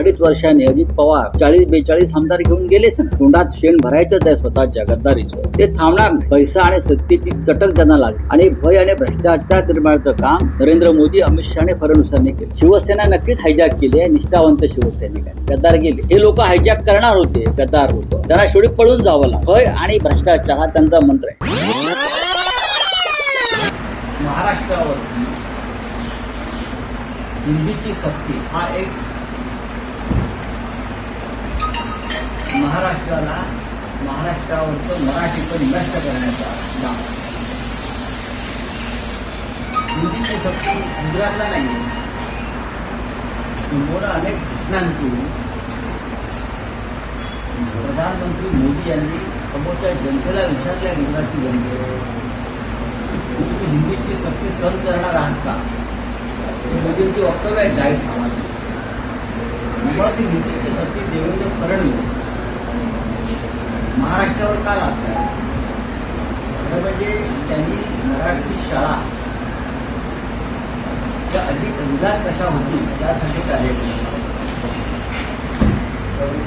अडीच वर्षाने अजित पवार चाळीस बेचाळीस आमदार घेऊन गेलेच ना. तोंडात शेण भरायचंच आहे स्वतःच्या गद्दारीचं. ते थांबणार नाही. पैसा आणि सत्तेची चटक त्यांना लागली. आणि भय आणि भ्रष्टाचार निर्माणाचं काम नरेंद्र मोदी अमित शहा आणि फडणवीसांनी केलं. शिवसेना नक्कीच हायजॅक केली आहे. निष्ठावंत शिवसैनिकांनी गद्दार गेले. हे लोक हायजॅक करणार होते. गद्दार होतं. त्यांना शेवटी पळून जावं लागलं भय आणि भ्रष्टाचार हा त्यांचा मंत्र आहे. महाराष्ट्रावर हिंदीची सक्ती हा एक महाराष्ट्राला महाराष्ट्रावरचं मराठी पण नष्ट करण्याचा डाव हिंदीची शक्ती गुजरातला नाही किंबहुना अनेक घोषणांतून प्रधानमंत्री मोदी यांनी समोरच्या जनतेला विचारल्या गुजरातची जनते. तुम्ही हिंदीची सक्ती सहन करणार आहात का? मोदींचे वक्तव्य आहे जाहीर समाजात. मुळात हिंदीची सक्ती देवेंद्र फडणवीस महाराष्ट्रावर का लागतात आहे खरं म्हणजे त्यांनी मराठी शाळा त्या अधिक अनुदान कशा होतील त्यासाठी कार्य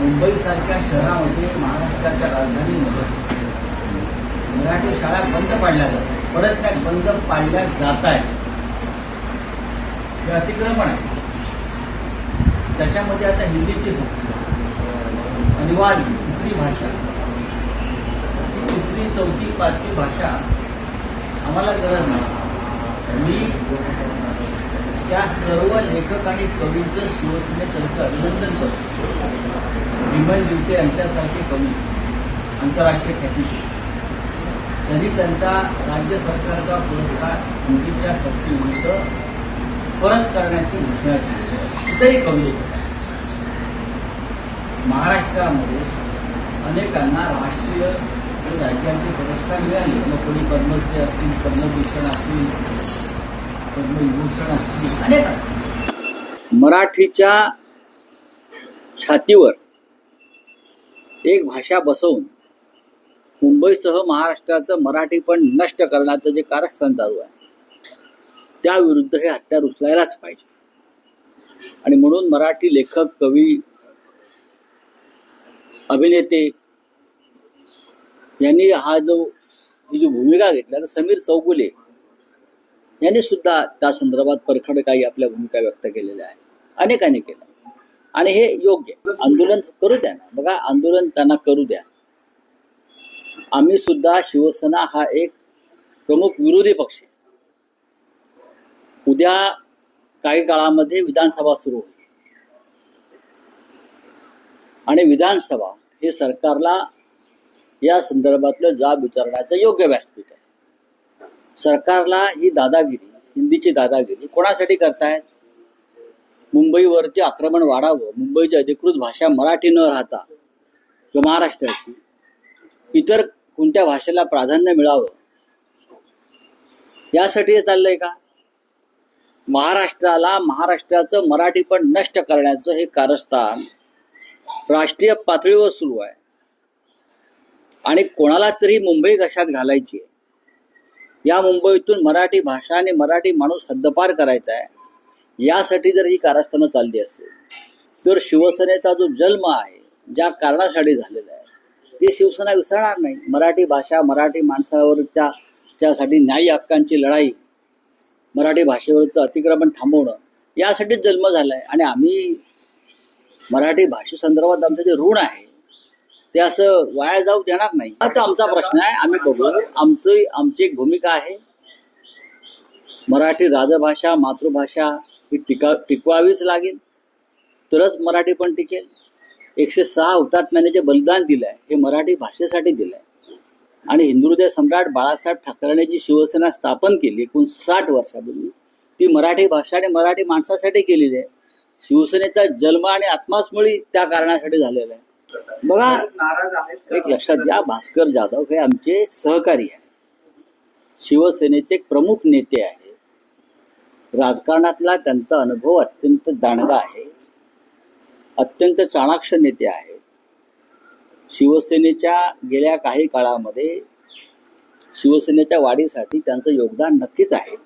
मुंबईसारख्या शहरामध्ये महाराष्ट्राच्या राजधानीमध्ये मराठी शाळा बंद पाडल्या जातात. परत त्या बंद पाडल्या जात आहेत हे अतिक्रमण आहे. त्याच्यामध्ये आता हिंदीची अनिवार्य तिसरी भाषा. तिसरी चौथी पाचवी भाषा आम्हाला गरज नाही. मी त्या सर्व लेखक आणि कवींचं त्यांचं अभिनंदन करतो. विमल दिवते यांच्यासारखे कवी आंतरराष्ट्रीय ख्यातीचे त्यांनी त्यांचा राज्य सरकारचा पुरस्कार हिंदीच्या सक्तीविरुद्ध परत करण्याची घोषणा केली. इतरही कमी लेखक महाराष्ट्रामध्ये अनेकांना राष्ट्रीय राज्यांचे पुरस्कार मिळाले मग कोणी पद्मश्री असतील पद्मभूषण असतील पद्मविभूषण असतील अनेक असतील. मराठीच्या छातीवर एक भाषा बसवून मुंबईसह महाराष्ट्राचं मराठी पण नष्ट करण्याचं जे कारस्थान चालू आहे त्याविरुद्ध हे हत्यार उचलायलाच पाहिजे. आणि म्हणून मराठी लेखक कवी अभिनेते यांनी हा जो ही जी भूमिका घेतल्या तर समीर चौगुले यांनी सुद्धा त्या संदर्भात परखड काही आपल्या भूमिका व्यक्त केलेल्या आहेत. अनेकांनी केलं आणि हे योग्य आंदोलन करू द्या ना. बघा आंदोलन त्यांना करू द्या. आम्ही सुद्धा शिवसेना हा एक प्रमुख विरोधी पक्ष आहे. उद्या काही काळामध्ये विधानसभा सुरू होईल. आणि विधानसभा हे सरकारला या संदर्भातलं जाब विचारण्याचं योग्य व्यासपीठ आहे. सरकारला ही दादागिरी हिंदीची दादागिरी कोणासाठी करतायत? मुंबईवरचे आक्रमण वाढावं मुंबईची अधिकृत भाषा मराठी न राहता किंवा महाराष्ट्राची इतर कोणत्या भाषेला प्राधान्य मिळावं? यासाठी हे चाललंय का? महाराष्ट्राला महाराष्ट्राचं मराठी पण नष्ट करण्याचं हे कारस्थान राष्ट्रीय पातळीवर सुरू आहे. आणि कोणाला तरी मुंबई कशात घालायची आहे? या मुंबईतून मराठी भाषा आणि मराठी माणूस हद्दपार करायचा आहे यासाठी जर ही कारस्थानं चालली असेल तर शिवसेनेचा जो जन्म आहे ज्या कारणासाठी झालेला आहे ते शिवसेना विसरणार नाही. मराठी भाषा मराठी माणसावरच्या त्यासाठी न्यायी हक्कांची लढाई मराठी भाषेवरचं अतिक्रमण थांबवणं यासाठीच जन्म झाला आहे आणि आम्ही मराठी भाषेसंदर्भात आमचं जे ऋण आहे ते असं वाया जाऊ देणार नाही. हा आमचा प्रश्न आहे आम्ही बघू. आमचं आमची एक भूमिका आहे. मराठी राजभाषा मातृभाषा ही टिका टिकवावीच लागेल. तरच मराठी पण टिकेल. एकशे सहा हुतात्म्याने जे बलिदान दिलं आहे हे मराठी भाषेसाठी दिलं आहे आणि हिंदुहृदय सम्राट बाळासाहेब ठाकरेने जी शिवसेना स्थापन केली एकूण साठ वर्षापूर्वी ती मराठी भाषा आणि मराठी माणसासाठी केलेली आहे. शिवसेनेचा जन्म आणि आत्माचमुळी त्या कारणासाठी झालेला आहे. बघा एक लक्षात घ्या भास्कर जाधव हे आमचे सहकारी आहे शिवसेनेचे प्रमुख नेते आहे राजकारणातला त्यांचा अनुभव अत्यंत दांडगा आहे. अत्यंत चाणाक्ष नेते आहेत. शिवसेनेच्या गेल्या काही काळामध्ये शिवसेनेच्या वाढीसाठी त्यांचं योगदान नक्कीच आहे.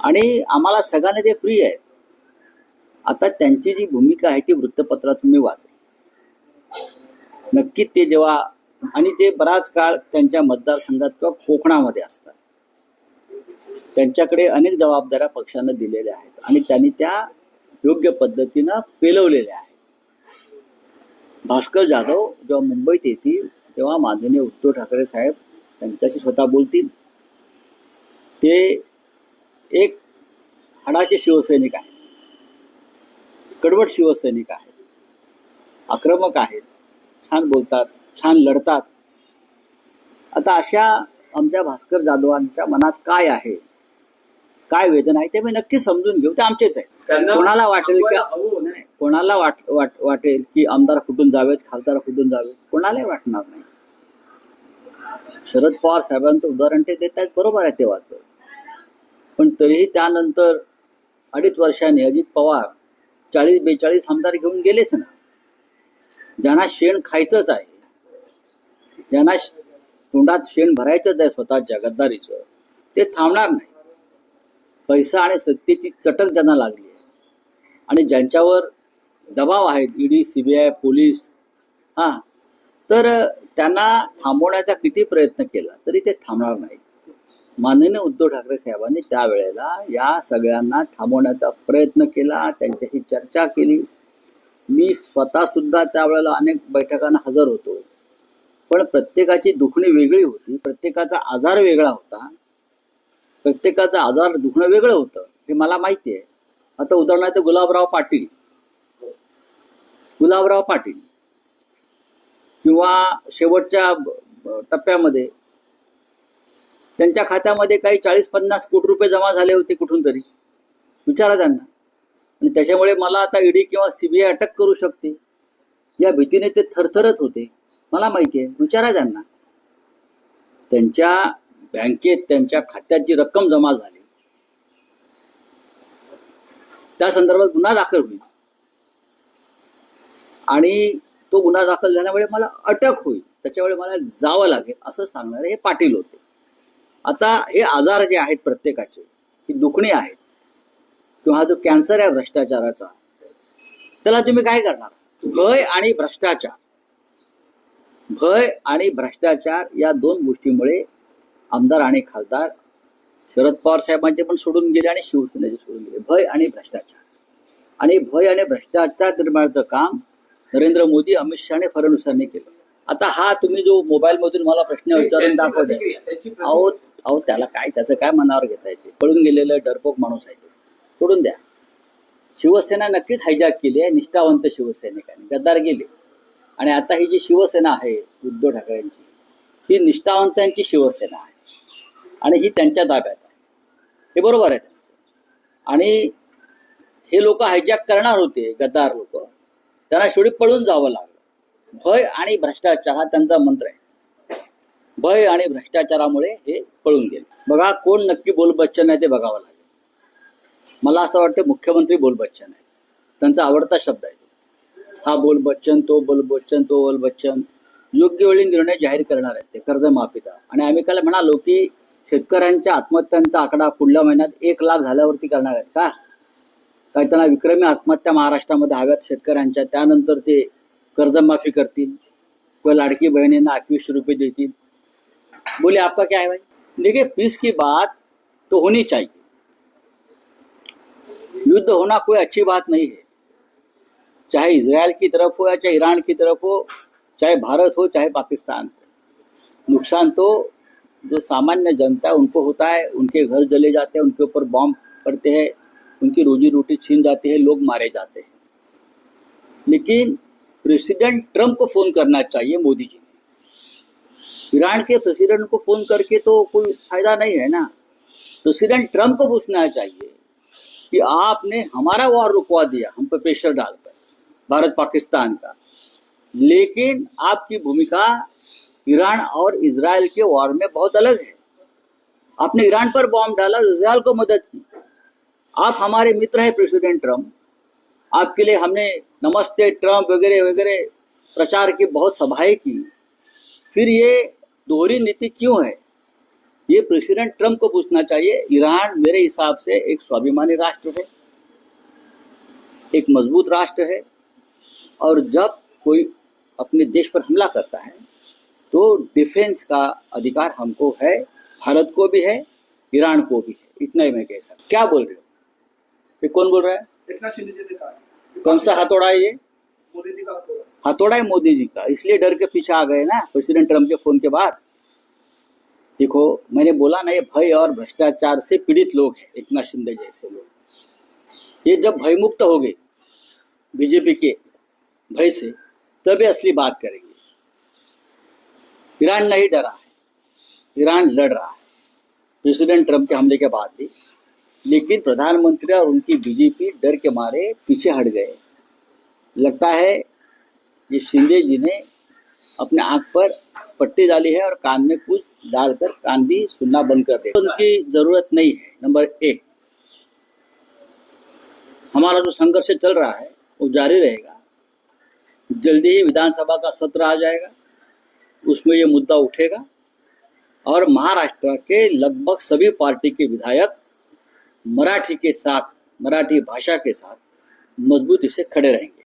आणि आम्हाला सगळ्यांना ते प्रिय आहेत. आता त्यांची जी भूमिका आहे ती वृत्तपत्रात तुम्ही वाचा. नक्की ते जेव्हा आणि ते बराच काळ त्यांच्या मतदारसंघात किंवा कोकणामध्ये असतात. त्यांच्याकडे अनेक जबाबदाऱ्या पक्षानं दिलेल्या आहेत आणि त्यांनी त्या योग्य पद्धतीनं पेलवलेल्या आहेत. भास्कर जाधव जेव्हा मुंबईत येतील तेव्हा माननीय उद्धव ठाकरे साहेब त्यांच्याशी स्वतः बोलतील. ते एक हाडाचे शिवसैनिक आहेत. कडवट शिवसैनिक आहेत. आक्रमक आहेत. छान बोलतात छान लढतात. आता अशा आमच्या भास्कर जाधवांच्या मनात काय आहे? काय वेदना आहे ते मी नक्की समजून घेऊ. ते आमचेच आहे कोणाला वाटेल की. कोणाला वाट, वाट वाटेल की आमदार कुठून जावेत खासदार कुठून जावेत? कोणालाही वाटणार नाही. शरद पवार साहेबांचं उदाहरण ते देत आहेत बरोबर आहे तेव्हाचं पण तरीही त्यानंतर अडीच वर्षांनी अजित पवार चाळीस बेचाळीस आमदार घेऊन गेलेच ना. ज्यांना शेण खायचंच आहे ज्यांना तोंडात शेण भरायचंच आहे स्वतः जगद्दारीचं ते थांबणार नाही. पैसा आणि सत्तेची चटक त्यांना लागली आहे. आणि ज्यांच्यावर दबाव आहेत ईडी सीबीआय पोलीस हां तर त्यांना थांबवण्याचा किती प्रयत्न केला तरी ते थांबणार नाही माननीय उद्धव ठाकरे साहेबांनी त्यावेळेला या सगळ्यांना थांबवण्याचा प्रयत्न केला त्यांच्याशी चर्चा केली. मी स्वतः सुद्धा त्यावेळेला अनेक बैठकांना हजर होतो. पण प्रत्येकाची दुखणी वेगळी होती प्रत्येकाचा आजार वेगळा होता. प्रत्येकाचा आजार दुखणं वेगळं होतं हे मला माहिती आहे. आता उदाहरणार्थ गुलाबराव पाटील. गुलाबराव पाटील. किंवा शेवटच्या टप्प्यामध्ये त्यांच्या खात्यामध्ये काही चाळीस पन्नास कोटी रुपये जमा झाले होते कुठून तरी. विचारा त्यांना. आणि त्याच्यामुळे मला आता ईडी किंवा सीबीआय अटक करू शकते. या भीतीने ते थरथरत होते. मला माहिती आहे. विचारा त्यांना. त्यांच्या बँकेत त्यांच्या खात्यात जी रक्कम जमा झाली त्या संदर्भात गुन्हा दाखल होईल. आणि तो गुन्हा दाखल झाल्यामुळे मला अटक होईल. त्याच्यामुळे मला जावं लागेल असं सांगणारे हे पाटील होते. आता हे आजार जे आहेत प्रत्येकाचे ही दुखणी आहेत किंवा हा जो कॅन्सर आहे भ्रष्टाचाराचा त्याला तुम्ही काय करणार? भय आणि भ्रष्टाचार. भय आणि भ्रष्टाचार या दोन गोष्टीमुळे आमदार आणि खासदार शरद पवार साहेबांचे पण सोडून गेले आणि शिवसेनेचे सोडून गेले. भय आणि भ्रष्टाचार. आणि भय आणि भ्रष्टाचार निर्माणाचं काम नरेंद्र मोदी अमित शहा आणि फडणवीसांनी केलं. आता हा तुम्ही जो मोबाईल मधून मला प्रश्न विचारून त्यांची प्रतिक्रिया. अहो त्याला काय त्याचं काय मनावर घेता येते? पळून गेलेलं डरपोक माणूस आहे ते. सोडून द्या. शिवसेना नक्कीच हायजॅक केली आहे निष्ठावंत शिवसैनिकांनी गद्दार गेले. आणि आता ही जी शिवसेना आहे उद्धव ठाकरेंची ही निष्ठावंतांची शिवसेना आहे. आणि ही त्यांच्या ताब्यात आहे. हे बरोबर आहे त्यांचं. आणि हे लोक हायजॅक करणार होते गद्दार लोक. त्यांना शेवटी पळून जावं लागलं. भय आणि भ्रष्टाचार हा त्यांचा मंत्र आहे. भय आणि भ्रष्टाचारामुळे हे पळून गेले. बघा कोण नक्की बोल बच्चन आहे ते बघावं लागेल. मला असं वाटतं मुख्यमंत्री बोल बच्चन आहे. त्यांचा आवडता शब्द आहे हा बोल बच्चन तो बोल बच्चन तो बोल बच्चन. योग्य वेळी निर्णय जाहीर करणार आहेत. ते कर्जमाफीचा आणि आम्ही काल म्हणालो की शेतकऱ्यांच्या आत्महत्यांचा आकडा पुढल्या महिन्यात एक लाख झाल्यावरती करणार आहेत का? काय त्यांना विक्रमी आत्महत्या महाराष्ट्रामध्ये हव्यात शेतकऱ्यांच्या. त्यानंतर ते कर्जमाफी करतील. किंवा लाडकी बहिणींना एकवीसशे रुपये देतील. बोले, आपका क्या है भाई? देखिए, पीस की बात तो होनी चाहिए। युद्ध होना कोई अच्छी बात नहीं है। चाहे इसराइल की तरफ़ हो या चाहे ईरान की तरफ़ हो, चाहे भारत हो, चाहे पाकिस्तान हो। नुकसान तो जो सामान्य जनता है, उनको होता है, उनके घर जले जाते हैं, उनके ऊपर बॉम्ब पड़ते हैं, उनकी रोजी रोटी छीन जाती है, लोग मारे जाते हैं। लेकिन प्रेसिडेंट ट्रंप को फ़ोन करना चाहिए मोदी जी ईरान के प्रेसिडेंट को फ़ोन करके तो कोई फ़ायदा नहीं है ना। प्रेसिडेंट ट्रंप को पूछना चाहिए कि आपने हमारा वॉर रुकवा दिया, हम पे प्रेशर डालकर, भारत पाकिस्तान का। लेकिन आपकी भूमिका ईरान और इसराइल के वॉर में बहुत अलग है। आपने ईरान पर बॉम्ब डाला इसराइल को मदद की। आप हमारे मित्र हैं प्रेसिडेंट ट्रंप। आपके लिए हमने नमस्ते ट्रंप वगैरह वगैरह प्रचार की, बहुत सभाएँ की। फिर ये दोहरी नीति क्यों है? ये प्रेसिडेंट ट्रंप को पूछना चाहिए। ईरान मेरे हिसाब से एक स्वाभिमानी राष्ट्र है एक मज़बूत राष्ट्र है और जब कोई अपने देश पर हमला करता है तो डिफेंस का अधिकार हमको है भारत को भी है ईरान को भी है। इतना ही मैं कह सकता क्या बोल रहे हो? ये कौन बोल रहा है? कौन सा हथौड़ा है ये हथौड़ा है। मोदी जी का, इसलिए डर के पीछे आ गए ना, प्रेसिडेंट ट्रंप के फ़ोन के बाद। देखो, मैंने बोला ना, ये भय और भ्रष्टाचार से पीड़ित लोग हैं, एकनाथ शिंदे जैसे लोग। ये जब भयमुक्त हो गए, बीजेपी के भय से, तब ये असली बात करेंगे। ईरान नहीं डरा है, ईरान लड़ रहा है। प्रेसिडेंट ट्रंप के हमले के बाद भी। लेकिन प्रधानमंत्री और उनकी बीजेपी डर के मारे पीछे हट गए। लगता है ये शिंदे जी ने अपने आँख पर पट्टी डाली है और कान में कुछ डालकर कान भी सुनना बंद कर दिया। उनकी ज़रूरत नहीं है, नंबर एक। हमारा जो संघर्ष चल रहा है, वो जारी रहेगा। जल्दी ही विधानसभा का सत्र आ जाएगा, उसमें ये मुद्दा उठेगा और महाराष्ट्र के लगभग सभी पार्टी के विधायक मराठी के साथ, मराठी भाषा के साथ मजबूती से खड़े रहेंगे।